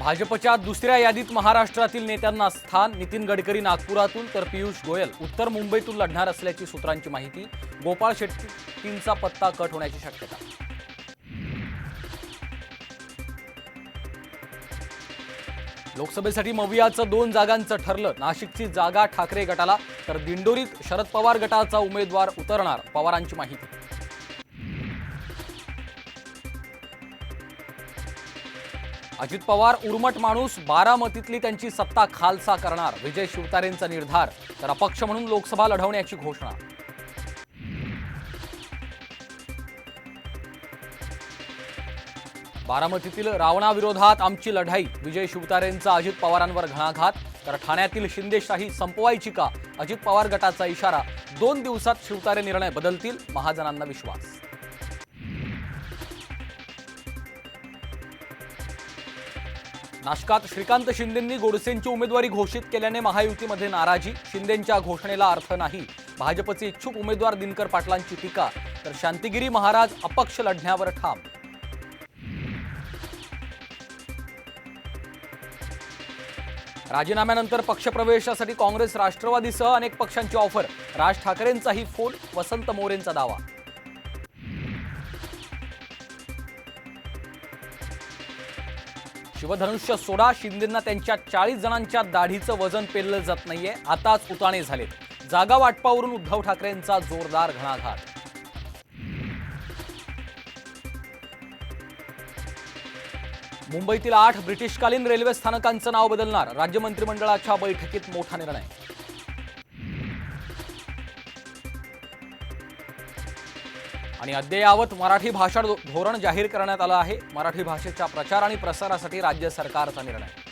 भाजपच्या दुसऱ्या यादीत महाराष्ट्रातील नेत्यांना स्थान नितीन गडकरी नागपुरातून तर पियुष गोयल. उत्तर मुंबईतून लढणार असल्याची सूत्रांची माहिती गोपाळ शेट्टींचा पत्ता कट होण्याची शक्यता. लोकसभेसाठी मवियाचं दोन जागांचं ठरलं. नाशिकची जागा ठाकरे गटाला तर दिंडोरीत शरद पवार गटाचा उमेदवार उतरणार पवारांची माहिती. अजित पवार उर्मट माणूस बारामतीतली त्यांची सत्ता खालसा करणार विजय शिवतारेंचा निर्धार तर अपक्ष म्हणून लोकसभा लढवण्याची घोषणा. बारामतीतील रावणाविरोधात आमची लढाई विजय शिवतारेंचा अजित पवारांवर घणाघात तर ठाण्यातील शिंदेशाही संपवायची का? अजित पवार गटाचा इशारा दोन दिवसात शिवतारे निर्णय बदलतील महाजनांना विश्वास. नाशकात श्रीकांत शिंदेंनी गोडसेंची उमेदवारी घोषित केल्याने महायुतीमध्ये नाराजी. शिंदेंच्या घोषणेला अर्थ नाही. भाजपचे इच्छुक उमेदवार दिनकर पाटलांची टीका. तर शांतिगिरी महाराज अपक्ष लढण्यावर ठाम. राजीनाम्यानंतर पक्षप्रवेशासाठी काँग्रेस राष्ट्रवादीसह अनेक पक्षांची ऑफर. राज ठाकरेंचाही फोन वसंत मोरेंचा दावा. शिवधनुष्य सोडा शिंदेंना त्यांच्या चाळीस जणांच्या दाढीचं वजन पेललं जात नाहीये. आताच उताणे झालेत. जागा वाटपावरून उद्धव ठाकरेंचा जोरदार घणाघात. मुंबईतील आठ ब्रिटिशकालीन रेल्वे स्थानकांचं नाव बदलणार. राज्य मंत्रिमंडळाच्या बैठकीत मोठा निर्णय. आणि अद्ययावत मराठी भाषा धोरण जाहीर करण्यात आलं आहे. मराठी भाषेच्या प्रचार आणि प्रसारासाठी राज्य सरकारचा निर्णय.